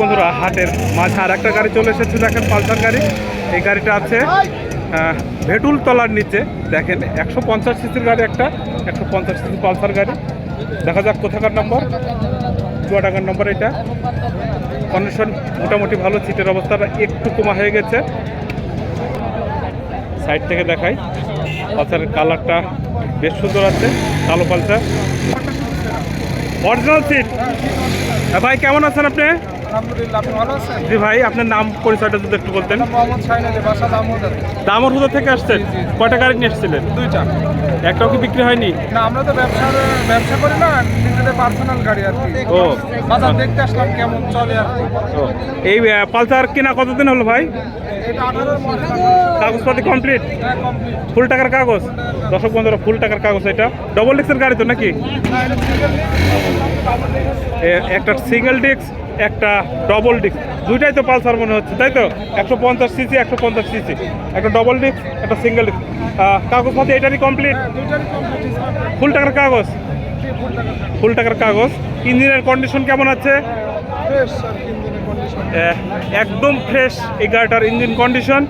বন্ধুরা, হাটের মাঝে আর একটা গাড়ি চলে এসেছে, দেখেন পালসার গাড়ি। এই গাড়িটা আছে ভেটুল তলার নিচে। দেখেন, একশো পঞ্চাশ সিসির গাড়ি একটা, একশো পঞ্চাশ সিসি পালসার গাড়ি। দেখা যাক কোথাকার নম্বর চুয়াডাঙ্গার নম্বর এটা। কন্ডিশন মোটামুটি ভালো, সিটের অবস্থাটা একটু কমা হয়ে গেছে। সাইড থেকে দেখাই পালসারের কালারটা বেশ সুন্দর আছে, কালো পালসার অরিজিনাল সিট ভাই, কেমন আছেন আপনি? আলহামদুলিল্লাহ আপনি ভালো আছেন? জি ভাই আপনার নাম পরিচয়টা যদি একটু বলতেন। মোহাম্মদ শাহিন আলী বাসা দামোদর। দামর হুদা থেকে আসছেন। কয়টা গাড়ি নিয়ে এসেছিলেন? দুইটা। একটাও কি বিক্রি হয়নি? না আমরা তো ব্যবসা ব্যবসা করি না নিজেদের পার্সোনাল গাড়ি আর কি। ও বাজার দেখতে আসলাম কেমন চলে আর এই পালসার কেনা কতদিন হলো ভাই? কাগজপাতি কমপ্লিট হ্যাঁ ফুল টাকার কাগজ? দর্শক বন্ধুরা ফুল টাকার কাগজ এটা। ডবল ডিস্কের গাড়ি তো নাকি? একটা সিঙ্গেল ডিস্ক একটা ডবল ডিস্ক দুইটাই তো পালসার মনে হচ্ছে তাই তো? একশো পঞ্চাশ সিসি একশো পঞ্চাশ সিসি একটা ডবল ডিস্ক একটা সিঙ্গেল ডিস্ক কাগজপাতি এটারই কমপ্লিট ফুল টাকার কাগজ? ফুল টাকার কাগজ। ইঞ্জিনের কন্ডিশন কেমন আছে? একদম ফ্রেশ এই গাড়িটার ইঞ্জিন কন্ডিশন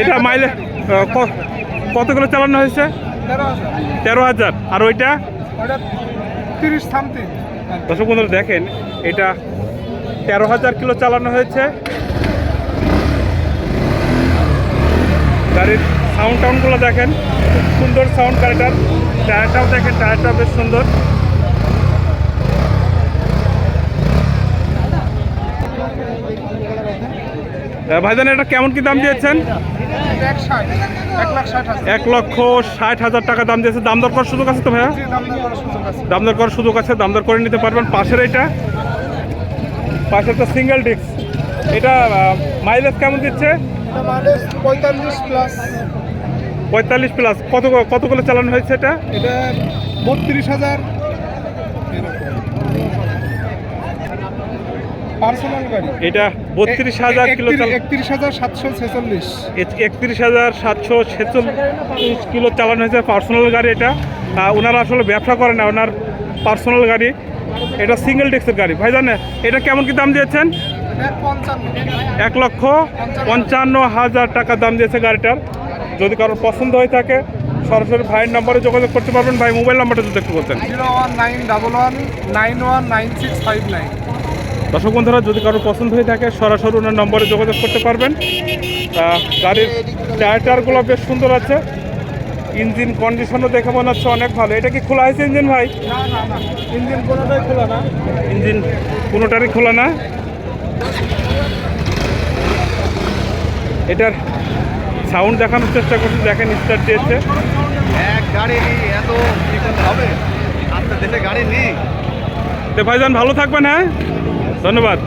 এটা মাইলে কতগুলো চালানো হয়েছে? তেরো হাজার। আর ওইটা? তিরিশ সামথিং দর্শক বন্ধুরা দেখেন, এটা তেরো হাজার কিলো চালানো হয়েছে। গাড়ির সাউন্ড টাউনগুলো দেখেন, খুব সুন্দর সাউন্ড গাড়িটার। টায়ারটাও দেখেন, টায়ারটাও বেশ সুন্দর। ভাইজান, এটা কেমন কি দাম দিয়েছেন? এক লক্ষ ষাট হাজার টাকা দাম দিয়েছে। দাম দর করার সুযোগ আছে তো ভাইয়া? দাম দর করার সুযোগ আছে। দাম দর করে নিতে পারবেন। পাশের এটা পাশের তো সিঙ্গেল ডিস্ক এটা মাইলেজ কেমন দিচ্ছে? পঁয়তাল্লিশ প্লাস পঁয়তাল্লিশ প্লাস কত কতগুলো চালানো হয়েছে এটা? এটা বত্রিশ হাজার। পার্সোনাল গাড়ি। এটা বত্রিশ হাজার কিলো একত্রিশ হাজার সাতশো ছেচল্লিশ। একত্রিশ হাজার সাতশো ছেচল্লিশ কিলো চালানো হয়েছে পার্সোনাল গাড়ি এটা। ওনারা আসলে ব্যবসা করে না ওনার পার্সোনাল গাড়ি। এটা সিঙ্গেল ডিস্কের গাড়ি। ভাই জানে এটা কেমন কি দাম দিয়েছেন? এক লক্ষ পঞ্চান্ন হাজার টাকা দাম দিয়েছে গাড়িটার। যদি কারোর পছন্দ হয়ে থাকে সরাসরি ভাইয়ের নম্বরে যোগাযোগ করতে পারবেন। ভাই মোবাইল নাম্বারটা যদি একটু বলতেন। Zero one nine double one nine one nine six five nine. দর্শক বন্ধুরা যদি কারোর পছন্দ হয়ে থাকে সরাসরি ওনার নম্বরে যোগাযোগ করতে পারবেন। গাড়ির টায়ার টায়ারগুলো বেশ সুন্দর আছে। ইঞ্জিন কন্ডিশনও দেখে মনে হচ্ছে অনেক ভালো। এটা কি খোলা হয়েছে ইঞ্জিন ভাই? না না না। ইঞ্জিন কোনোটাই খোলা না। ইঞ্জিন কোনোটারই খোলা না। এটার সাউন্ড দেখানোর চেষ্টা করছি দেখেন স্টার্ট দিয়েছে। এক গাড়ি এত হবে? আপনার দেশে গাড়ি নেই। তো ভাইজান ভালো থাকবেন হ্যাঁ? ধন্যবাদ।